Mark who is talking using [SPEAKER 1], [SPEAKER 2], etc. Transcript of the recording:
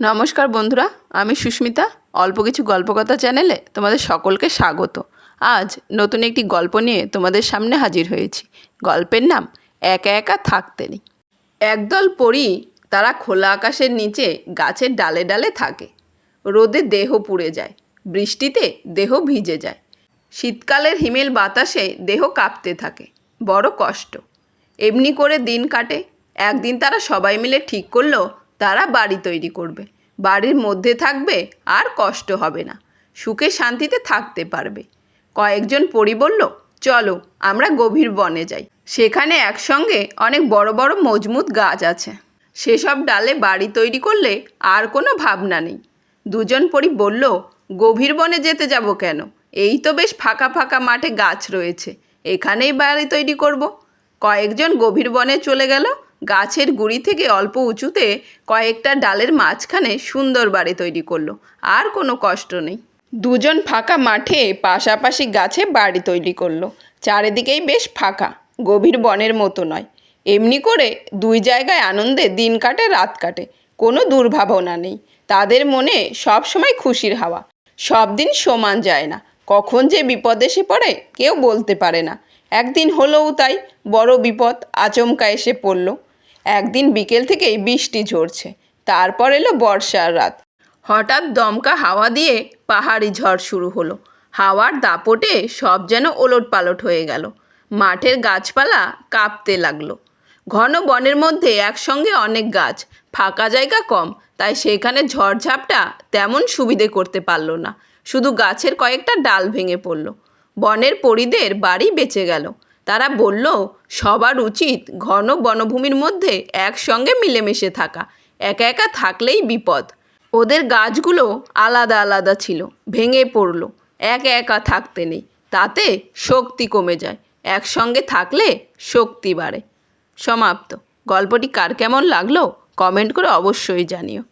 [SPEAKER 1] নমস্কার বন্ধুরা, আমি সুস্মিতা। অল্প কিছু গল্পকথা চ্যানেলে তোমাদের সকলকে স্বাগত। আজ নতুন একটি গল্প নিয়ে তোমাদের সামনে হাজির হয়েছি। গল্পের নাম একা একা থাকতে নেই। একদল পড়ি তারা খোলা আকাশের নিচে গাছের ডালে ডালে থাকে। রোদে দেহ পুড়ে যায়, বৃষ্টিতে দেহ ভিজে যায়। শীতকালের হিমেল বাতাসে দেহ কাঁপতে থাকে, বড় কষ্ট। এমনি করে দিন কাটে। একদিন তারা সবাই মিলে ঠিক করল তারা বাড়ি তৈরি করবে। বাড়ির মধ্যে থাকবে, আর কষ্ট হবে না। সুখে শান্তিতে থাকতে পারবে। কয়েকজন পরি বলল, চলো, আমরা গভীর বনে যাই। সেখানে একসঙ্গে অনেক বড় বড় মজবুত গাছ আছে। সেসব ডালে বাড়ি তৈরি করলে আর কোনো ভাবনা নেই। দুজন পরি বলল, গভীর বনে যেতে যাব কেন? এই তো বেশ ফাঁকা ফাঁকা মাঠে গাছ রয়েছে। এখানেই বাড়ি তৈরি করব। কয়েকজন গভীর বনে চলে গেল গাছের গুড়ি থেকে অল্প উঁচুতে কয়েকটা ডালের মাঝখানে সুন্দর বাড়ি তৈরি করল। আর কোনো কষ্ট নেই। দুজন ফাঁকা মাঠে পাশাপাশি গাছে বাড়ি তৈরি করল। চারিদিকেই বেশ ফাঁকা, গভীর বনের মতো নয়। এমনি করে দুই জায়গায় আনন্দে দিন কাটে, রাত কাটে। কোনো দুর্ভাবনা নেই। তাদের মনে সব সময় খুশির হাওয়া। সব দিন সমান যায় না। কখন যে বিপদ এসে পড়ে কেউ বলতে পারে না। একদিন হলোও তাই বড় বিপদ আচমকা এসে পড়ল। একদিন বিকেল থেকেই বৃষ্টি ঝরছে। তারপর এলো বর্ষার রাত। হঠাৎ দমকা হাওয়া দিয়ে পাহাড়ি ঝড় শুরু হলো। হাওয়ার দাপটে সব যেন ওলট পালট হয়ে গেল। মাঠের গাছপালা কাঁপতে লাগল। ঘন বনের মধ্যে একসঙ্গে অনেক গাছ। ফাঁকা জায়গা কম, তাই সেখানে ঝড়ঝাপটা তেমন সুবিধে করতে পারল না। শুধু গাছের কয়েকটা ডাল ভেঙে পড়ল। বনের পরিদের বাড়ি বেঁচে গেল। তারা বলল, সবার উচিত ঘন বনভূমির মধ্যে একসঙ্গে মিলেমিশে থাকা, একা একা থাকলেই বিপদ। ওদের গাছগুলো আলাদা আলাদা ছিল, ভেঙে পড়ল, একা একা থাকতে নেই, তাতে শক্তি কমে যায়, একসঙ্গে থাকলে শক্তি বাড়ে। সমাপ্ত। গল্পটি কার কেমন লাগল? কমেন্ট করে অবশ্যই জানিও।